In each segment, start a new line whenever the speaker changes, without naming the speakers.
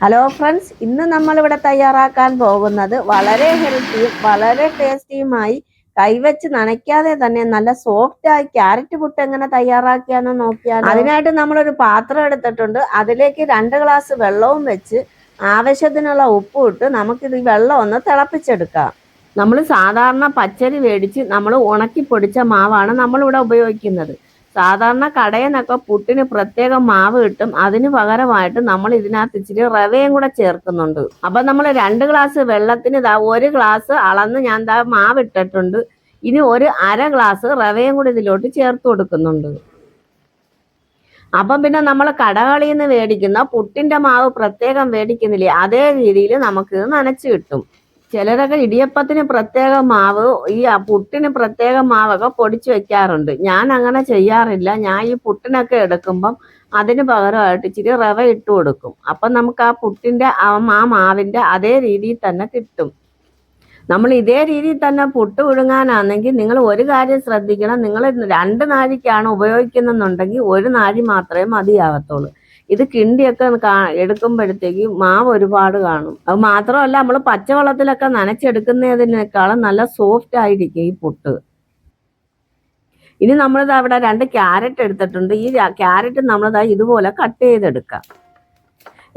Hello friends ഇന്ന് നമ്മൾ ഇവിടെ തയ്യാറാക്കാൻ പോകുന്നത് വളരെ ഹെൽത്തിയും വളരെ ടേസ്റ്റിയുമായി കൈവച്ച് നനയ്ക്കാതെ തന്നെ നല്ല സോഫ്റ്റ് ആയി ക്യാരറ്റ് പുട്ട് എങ്ങനെ തയ്യാറാക്കിയാന്ന് നോക്കിയാൽ അതിനായിട്ട് നമ്മളൊരു പാത്രം എടുത്തിട്ടുണ്ട്. അതിലേക്ക് രണ്ട് ഗ്ലാസ് വെള്ളവും വെച്ച് ആവശ്യത്തിനുള്ള ഉപ്പും ഇട്ട് നമുക്കിത് വെള്ളം ഒന്ന് തിളപ്പിച്ചെടുക്കാം. നമ്മൾ സാധാരണ പച്ചരി മേടിച്ച് നമ്മൾ ഉണക്കി പൊടിച്ച മാവാണ് നമ്മളിവിടെ ഉപയോഗിക്കുന്നത്. സാധാരണ കടയിൽ നിന്നൊക്കെ പുട്ടിന് പ്രത്യേകം മാവ് കിട്ടും. അതിന് പകരമായിട്ട് നമ്മൾ ഇതിനകത്ത് ഇച്ചിരി റവയും കൂടെ ചേർക്കുന്നുണ്ട്. അപ്പൊ നമ്മൾ രണ്ട് ഗ്ലാസ് വെള്ളത്തിന് ഇതാ ഒരു ഗ്ലാസ് അളന്ന് ഞാൻ ദാ മാവ് ഇട്ടിട്ടുണ്ട്. ഇനി ഒരു അര ഗ്ലാസ് റവയും കൂടെ ഇതിലോട്ട് ചേർത്ത് കൊടുക്കുന്നുണ്ട്. അപ്പം പിന്നെ നമ്മൾ കടകളിൽ നിന്ന് മേടിക്കുന്ന പുട്ടിന്റെ മാവ് പ്രത്യേകം മേടിക്കുന്നില്ലേ? അതേ രീതിയിൽ നമുക്ക് നനച്ച് കിട്ടും. ചിലരൊക്കെ ഇടിയപ്പത്തിന് പ്രത്യേക മാവ് ഈ പുട്ടിന് പ്രത്യേക മാവൊക്കെ പൊടിച്ചു വെക്കാറുണ്ട്. ഞാൻ അങ്ങനെ ചെയ്യാറില്ല. ഞാൻ ഈ പുട്ടിനൊക്കെ എടുക്കുമ്പം അതിന് പകരമായിട്ട് ഇച്ചിരി റവ ഇട്ട് കൊടുക്കും. അപ്പം നമുക്ക് ആ പുട്ടിന്റെ ആ മാവിന്റെ അതേ രീതിയിൽ തന്നെ കിട്ടും. നമ്മൾ ഇതേ രീതിയിൽ തന്നെ പുട്ട് വിഴുങ്ങാനാണെങ്കിൽ നിങ്ങൾ ഒരു കാര്യം ശ്രദ്ധിക്കണം. നിങ്ങൾ രണ്ട് നാഴിക്കാണ് ഉപയോഗിക്കുന്നെന്നുണ്ടെങ്കിൽ ഒരു നാഴി മാത്രമേ മതിയാകത്തുള്ളൂ ഇത് കിണ്ടിയൊക്കെ എടുക്കുമ്പോഴത്തേക്ക് മാവ് ഒരുപാട് കാണും. അത് മാത്രമല്ല നമ്മൾ പച്ചവെള്ളത്തിലൊക്കെ നനച്ചെടുക്കുന്നതിനേക്കാളും നല്ല സോഫ്റ്റ് ആയിരിക്കും ഈ പുട്ട്. ഇനി നമ്മളിത് അവിടെ രണ്ട് ക്യാരറ്റ് എടുത്തിട്ടുണ്ട്. ഈ ക്യാരറ്റ് നമ്മളിതാ ഇതുപോലെ കട്ട് ചെയ്തെടുക്കാം.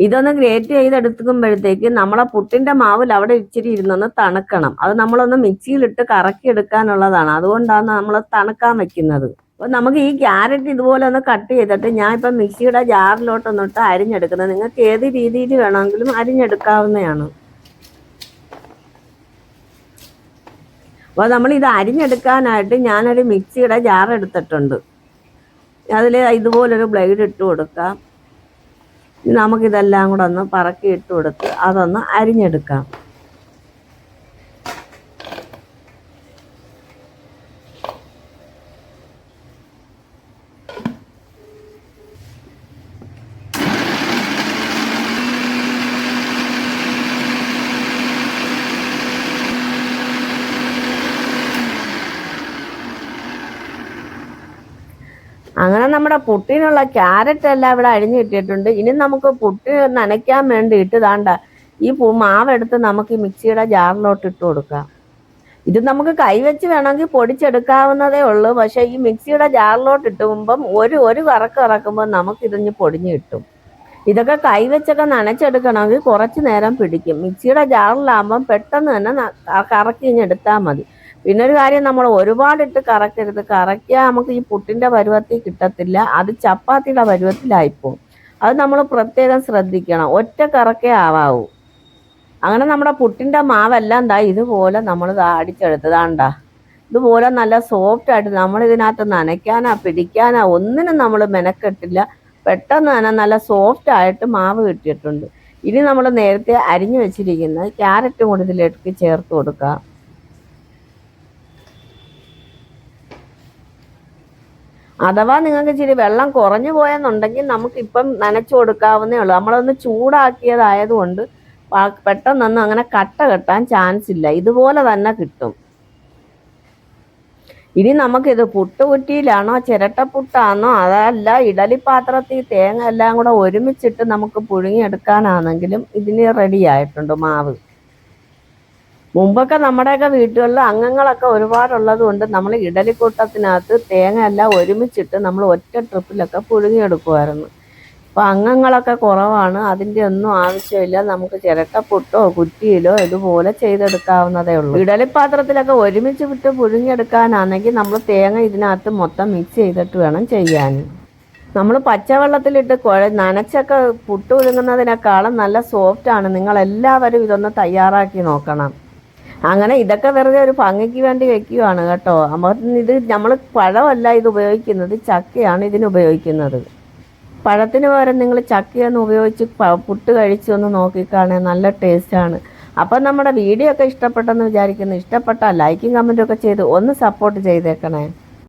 ഇതൊന്ന് ഗ്രേറ്റ് ചെയ്തെടുക്കുമ്പോഴത്തേക്ക് നമ്മളെ പുട്ടിന്റെ മാവിൽ അവിടെ ഇച്ചിരി ഇരുന്നൊന്ന് തണുക്കണം. അത് നമ്മളൊന്ന് മിക്സിയിലിട്ട് കറക്കി എടുക്കാനുള്ളതാണ് അതുകൊണ്ടാണ് നമ്മൾ തണുക്കാൻ വെക്കുന്നത്. അപ്പൊ നമുക്ക് ഈ ക്യാരറ്റ് ഇതുപോലെ ഒന്ന് കട്ട് ചെയ്തിട്ട് ഞാൻ ഇപ്പം മിക്സിയുടെ ജാറിലോട്ടൊന്നിട്ട് അരിഞ്ഞെടുക്കുന്നത്. നിങ്ങൾക്ക് ഏത് രീതിയിൽ വേണമെങ്കിലും അരിഞ്ഞെടുക്കാവുന്നതാണ്. അപ്പോൾ നമ്മൾ ഇത് അരിഞ്ഞെടുക്കാനായിട്ട് ഞാനൊരു മിക്സിയുടെ ജാർ എടുത്തിട്ടുണ്ട് അതിൽ ഇതുപോലൊരു ബ്ലേഡ് ഇട്ട് കൊടുക്കാം. നമുക്കിതെല്ലാം കൂടെ ഒന്ന് പറക്കി ഇട്ട് കൊടുത്ത് അതൊന്ന് അരിഞ്ഞെടുക്കാം. അങ്ങനെ നമ്മുടെ പുട്ടിനുള്ള ക്യാരറ്റ് എല്ലാം ഇവിടെ അഴിഞ്ഞു കിട്ടിയിട്ടുണ്ട്. ഇനി നമുക്ക് പുട്ടി നനയ്ക്കാൻ വേണ്ടി ഇട്ടതാണ്ട. ഈ മാവെടുത്ത് നമുക്ക് ഈ മിക്സിയുടെ ജാറിലോട്ട് ഇട്ട് കൊടുക്കാം. ഇത് നമുക്ക് കൈവച്ച് വേണമെങ്കിൽ പൊടിച്ചെടുക്കാവുന്നതേ ഉള്ളൂ. പക്ഷേ ഈ മിക്സിയുടെ ജാറിലോട്ട് ഇട്ടുമ്പം ഒരു ഒരു കറക്ക് കറക്കുമ്പോൾ നമുക്ക് ഇതിഞ്ഞ് പൊടിഞ്ഞു കിട്ടും. ഇതൊക്കെ കൈവച്ചൊക്കെ നനച്ചെടുക്കണമെങ്കിൽ കുറച്ച് നേരം പിടിക്കും. മിക്സിയുടെ ജാറിലാകുമ്പം പെട്ടെന്ന് തന്നെ കറക്കിഞ്ഞെടുത്താൽ മതി. പിന്നെ ഒരു കാര്യം നമ്മൾ ഒരുപാടിട്ട് കറക്കരുത്. കറക്കിയാൽ നമുക്ക് ഈ പുട്ടിന്റെ പരുവത്തിൽ കിട്ടത്തില്ല. അത് ചപ്പാത്തിയുടെ പരുവത്തിലായിപ്പോവും. അത് നമ്മൾ പ്രത്യേകം ശ്രദ്ധിക്കണം. ഒറ്റ കറക്കേ ആവാവൂ. അങ്ങനെ നമ്മുടെ പുട്ടിന്റെ മാവെല്ലാം ദാ ഇതുപോലെ നമ്മൾ അടിച്ചെടുത്തതാണ്ടാ. ഇതുപോലെ നല്ല സോഫ്റ്റ് ആയിട്ട് നമ്മൾ ഇതിനകത്ത് നനയ്ക്കാനാ പിടിക്കാനാ ഒന്നിനും നമ്മൾ മെനക്കെട്ടില്ല. പെട്ടെന്ന് തന്നെ നല്ല സോഫ്റ്റ് ആയിട്ട് മാവ് കിട്ടിയിട്ടുണ്ട്. ഇനി നമ്മൾ നേരത്തെ അരിഞ്ഞു വെച്ചിരിക്കുന്ന ക്യാരറ്റ് കൂടി ഇതിലേക്ക് ചേർത്ത് കൊടുക്കാം. അഥവാ നിങ്ങൾക്ക് ഇച്ചിരി വെള്ളം കുറഞ്ഞു പോയെന്നുണ്ടെങ്കിൽ നമുക്ക് ഇപ്പം നനച്ചു കൊടുക്കാവുന്നേ ഉള്ളൂ. നമ്മളൊന്ന് ചൂടാക്കിയതായതുകൊണ്ട് പെട്ടെന്ന് പെട്ടെന്നൊന്നും അങ്ങനെ കട്ട കെട്ടാൻ ചാൻസ് ഇല്ല. ഇതുപോലെ തന്നെ കിട്ടും. ഇനി നമുക്കിത് പുട്ടുകുറ്റിയിലാണോ ചിരട്ടപ്പുട്ടാണോ അതല്ല ഇഡലിപ്പാത്രത്തിൽ തേങ്ങ എല്ലാം കൂടെ ഒരുമിച്ചിട്ട് നമുക്ക് പുഴുങ്ങിയെടുക്കാനാണെങ്കിലും ഇതിന് റെഡി ആയിട്ടുണ്ട് മാവ്. മുമ്പൊക്കെ നമ്മുടെയൊക്കെ വീട്ടുകളിൽ അംഗങ്ങളൊക്കെ ഒരുപാടുള്ളത് കൊണ്ട് നമ്മൾ ഇഡലിക്കൂട്ടത്തിനകത്ത് തേങ്ങ എല്ലാം ഒരുമിച്ചിട്ട് നമ്മൾ ഒറ്റ ട്രിപ്പിലൊക്കെ പുഴുങ്ങിയെടുക്കുമായിരുന്നു. ഇപ്പം അംഗങ്ങളൊക്കെ കുറവാണ്. അതിന്റെ ഒന്നും ആവശ്യമില്ല. നമുക്ക് ചിരട്ടപ്പുട്ടോ കുറ്റിയിലോ ഇതുപോലെ ചെയ്തെടുക്കാവുന്നതേ ഉള്ളൂ. ഇഡലിപ്പാത്രത്തിലൊക്കെ ഒരുമിച്ച് വിട്ട് പുഴുങ്ങിയെടുക്കാനാണെങ്കിൽ നമ്മൾ തേങ്ങ ഇതിനകത്ത് മൊത്തം മിക്സ് ചെയ്തിട്ട് വേണം ചെയ്യാൻ. നമ്മൾ പച്ചവെള്ളത്തിലിട്ട് കുഴ നനച്ചൊക്കെ പുട്ട് പുഴുങ്ങുന്നതിനേക്കാളും നല്ല സോഫ്റ്റ് ആണ്. നിങ്ങൾ എല്ലാവരും ഇതൊന്ന് തയ്യാറാക്കി നോക്കണം. അങ്ങനെ ഇതൊക്കെ വെറുതെ ഒരു ഭംഗിക്ക് വേണ്ടി വെക്കുകയാണ് കേട്ടോ. അപ്പം ഇത് നമ്മൾ പഴമല്ല ഇത് ഉപയോഗിക്കുന്നത് ചക്കയാണ് ഇതിന് ഉപയോഗിക്കുന്നത്. പഴത്തിന് പകരം നിങ്ങൾ ചക്കയൊന്ന് ഉപയോഗിച്ച് പുട്ട് കഴിച്ചൊന്ന് നോക്കിക്കാണേ നല്ല ടേസ്റ്റാണ്. അപ്പം നമ്മുടെ വീഡിയോ ഒക്കെ ഇഷ്ടപ്പെട്ടെന്ന് വിചാരിക്കുന്നു. ഇഷ്ടപ്പെട്ടാൽ ലൈക്കും കമന്റും ഒക്കെ ചെയ്ത് ഒന്ന് സപ്പോർട്ട് ചെയ്തേക്കണേ.